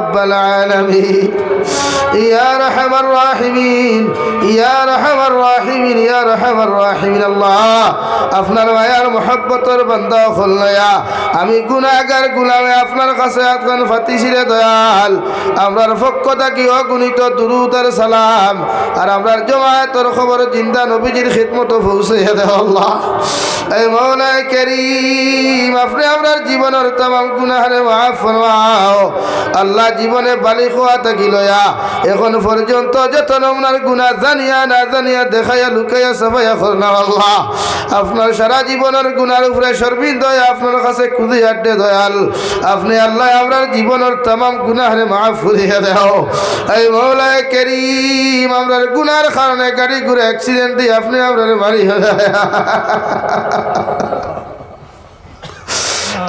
رب العالمين يا رحم الراحمين يا رحم الراحمين يا رحم الراحمين الله আপনার মায়ার মোহাব্বতর বান্দা হল নয়া আমি গুনাহগার গুলামে আপনার কাছে আতকান ফাতিসিরে দয়াল আমরার পক্ষ থাকি অগণিত দুরুদার সালাম আর আমরার জমায়েতর খবর জিন্দা নবীজির খিদমত পৌঁছে দে আল্লাহ এই মৌলায় করিম, আপনি আপনার জীবনের তাম গুনাহারে মাফ ফরমাও। আল্লাহ জীবনে বালি খোয়া থাকি লয়া, এখন পর্যন্ত যত নমনার গুণা জানিয়া না দেখাইয়া লুকাইয়া সবাইয়া করনা আল্লাহ। আপনার সারা জীবনের গুণার উপরে সর্বিন্দ আপনার কাছে খুদি আড্ডে দয়াল। আপনি আল্লাহ আপনার জীবনের তাম গুনাহারে মাফ ফুরিয়ে দেও। এই মৌলায় করিম আমরার গুনার কারণে গাড়ি ঘুরে অ্যাক্সিডেন্ট দিয়ে আপনি আপনার মারি হয়ে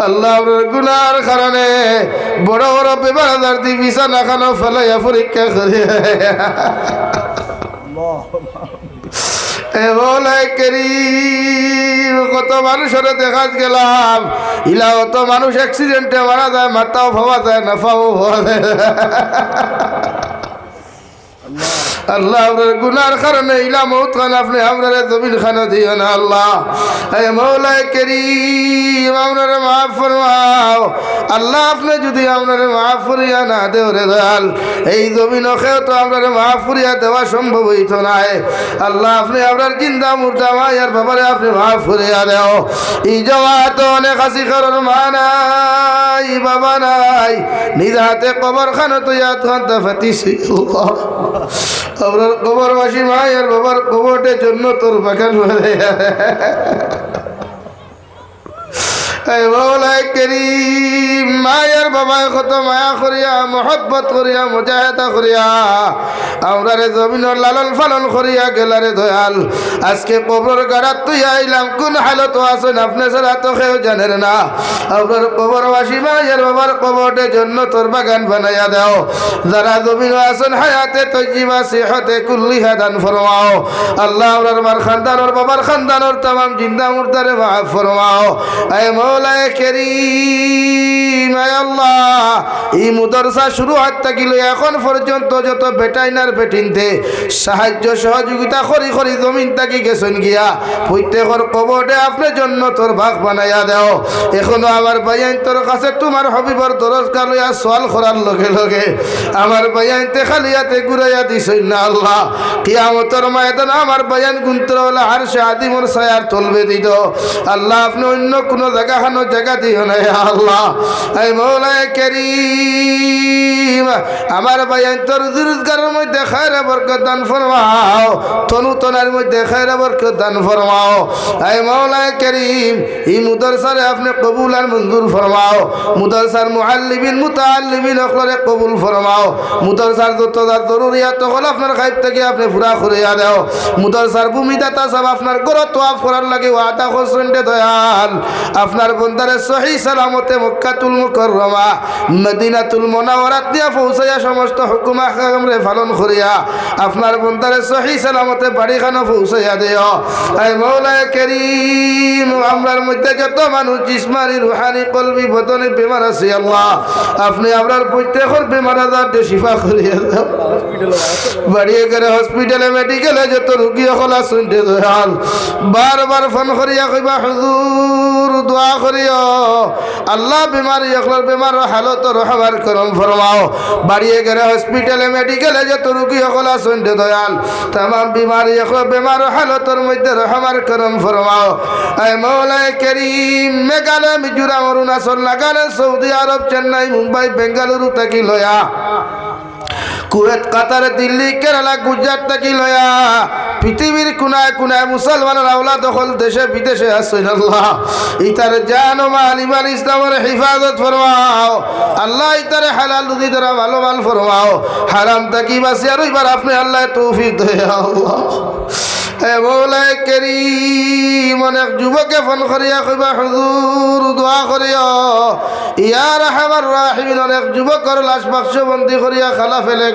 আল্লাহ আপনার গুনার কারণে বড় বড় আজার দিয়ে বিছানা খানো ফেলাইয়া পরীক্ষা করে। কত মানুষের দেখা গেলাম। ইলা কত মানুষ অ্যাক্সিডেন্টে মারা যায় মাথাও ভাবা যায় না পাও ভাবা যায় আল্লাহ আপনার গুনার কারণে ইলা মৌত খান আপনি আপনার জমিন খানা দিও না, আল্লাহ। মৌলায় করিম, আপনার মাফ ফরমাও আল্লাহ, আপনি যদি আপনার মাফ ফুরিয়া না দেও রে দয়াল, এই জমিন খেয়েও তো আপনার মাফ ফুরিয়া দেওয়া সম্ভব হইত নাই। আল্লাহ, আপনি আপনার চিন্তা মুর্দা মায়ার ব্যাপারে আপনি মাফ ফুরিয়া দেও। এই জমা তো অনেক হাসি করার মা নাই, বাবা নাই। নিজ হাতে কবর খানো তো ইয়া তো ফাতিছি আল্লাহ আপনার কবরবাসী মায়ের বাবার কবরটের জন্য তোর বাগান বলে এই মৌলাই করিম মায়ের বাবায় কত মায়া করিয়া, মহব্বত করিয়া, মুজাহেদা করিয়া, আমরা রে জমিনের লালন ফালন করিয়া গেলারে দয়াল। আজকে কবর গাড়াত তুই আইলাম, কোন হালত আছেন আপনি ছাড়া তো কেউ জানেন না। আপনার কবরবাসী মায়ের বাবার কবরটের জন্য তোর বাগান বানাইয়া দাও। যারা জমিন আছেন, হায়াতে তজিবা সিহতে কুল্লি হাদান ফরমাও। আল্লাহ আপনার মার খানদানোর বাবার খানদানোর তামাম জিন্দা মুর্দারে মাফ ফরমাও। আয় এখন পর্যন্ত যত বেটাইনার বেটিনতে সাহায্য সহযোগিতা করি করি জমিন তাকি গেছেন গিয়া, প্রত্যেকর কবরে আপনার জন্য তোর ভাগ বানাইয়া দেও। এখনও আমার বাইয়াইন তোর কাছে তোমার হবিবর দরজগার লইয়া সোয়াল করার লগে লগে আমার বাইয়াইনতে খালিয়াতে ঘুরাইয়া দিছই না আল্লাহ। কিয়ামতর ময়দান আমার বায়ান গুন্তর হলে আর সে আদিমর সায়ার তলবে দিত। আল্লাহ, আপনি অন্য কোনো জায়গা হানো জায়গা দিও না আল্লাহ। এই মৌলায় করিম, আমার বায়ান তোর রোজগারের মধ্যে খায়রা বরকত দান ফরমাও। তনু তনার মধ্যে খায়রা বরকত দান ফরমাও। এই মৌলায় করিম, এই মুদরসারে আপনি কবুল আর মঞ্জুর ফরমাও। মুদরসার মুআল্লিমিন মুতাআল্লিমিন অকলরে কবুল ফরমাও। মুদরসার যত যার জরুরিয়াত হল আপনার খাইব থেকে আপনি পুরা করিয়া দেও। মুদরসার ভূমিদাতা সব আপনার গরত তোয়াফ করার লাগে ওয়াদা দে দয়াল। আপনার বন্দারে সহি সালামতে মক্কাতুল মুকররমা, মদিনাতুল মুনাওয়ারাত দিয়া পৌঁছাইয়া সমস্ত হুকুম আহকামরে পালন করিয়া আপনার বন্দারে সহি সালামতে বাড়িখানো পৌঁছাইয়া দিও। আই মৌলায় করিম, আমরার মধ্যে যত মানুষ জিসমানি, রুহানি, কলবি, বদনে বেমার আছে, আল্লাহ, আপনি আপনার প্রত্যেকের বেমার আজার শিফা করিয়া দাও। বাড়িয়ে করে হসপিটালে, মেডিকেলে যত রুগী সকল শুনতে দয়াল। বারবার ফোন করিয়া কইবা, হুজুর, দোয়া করিও। আল্লাহ বেমারি সকলের বেমার হালত রহমার করম ফরমাও। বাড়িয়ে গেলে হসপিটালে মেডিকেলে যত রুগী সকল শুনতে দয়াল। তাম বিমারি সকল বেমার হালতর মধ্যে রহমার করম ফরমাও। মৌলায় করিম, মেঘালয়, মিজোরাম, অরুণাচল, নাগাল্যান্ড, সৌদি আরব, চেন্নাই, মুম্বাই, বেঙ্গালুরু থাকি লয়া। কুয়েত, কাতারে, দিল্লি, কেরালা, গুজরাট থেকে লয়া পৃথিবীর কোনায় কোনায় মুসলমানের আওলা দখল দেশে বিদেশে আসছেন আল্লাহ। ইতার জান ও মাল ইমান ইসলামের হেফাজত ফরমাও। আল্লাহ ইতারে হালাল রুজি দ্বারা ভালো মাল ফরমাও। হারাম বাসি আর ওইবার আপনি আল্লাহ তৌফিক দেয় আল্লাহ। অনেক ফোন দোয়া লাশ বাক্স খালা ফেলে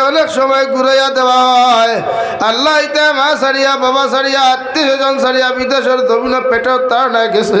অনেক সময় ঘুরাইয়া দেওয়া হয়। আল্লাহ ইতে মা সারিয়া বাবা সারিয়া আত্মীয় স্বজন সারিয়া বিদেশের দবিন পেটের তার নাই গেছে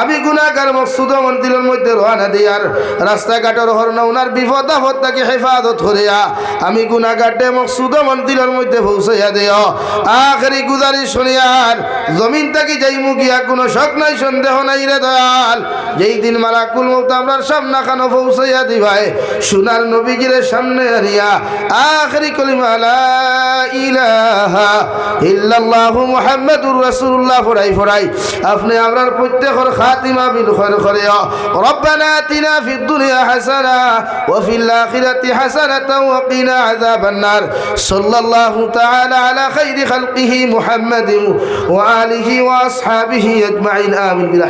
আমি গুণাগার মকসুদ মন্দিরের মধ্যে রওনা দিয়ার রাস্তাঘাটের হরণ উনার বিপদ আপদ তাকে হেফাজত করিয়া আমি গুণাগাটে মকসুদ মন্দিরের মধ্যে পৌঁছাইয়া দিও আখেরি গুজারি শুনিয়ার জমিন তাকে যাই মুগিয়া কোনো শখ নাই, সন্দেহ নাই রে দয়াল। যেই দিন মারা কুল মত আমরা সামনা খানো পৌঁছাইয়া দিবাই সোনার নবীগিরে সামনে আনিয়া আখেরি কলিমা লা ইলাহা ইল্লাল্লাহু মুহাম্মাদুর রাসূলুল্লাহ ফরাই ফরাই আপনি আমরার প্রত্যেকর خير خاتمة بالخير خريا. ربنا آتنا في الدنيا حسنة وفي الآخرة حسنة وقنا عذاب النار. صلى الله تعالى على خير خلقه محمد وآله وأصحابه أجمعين. آمين برحمة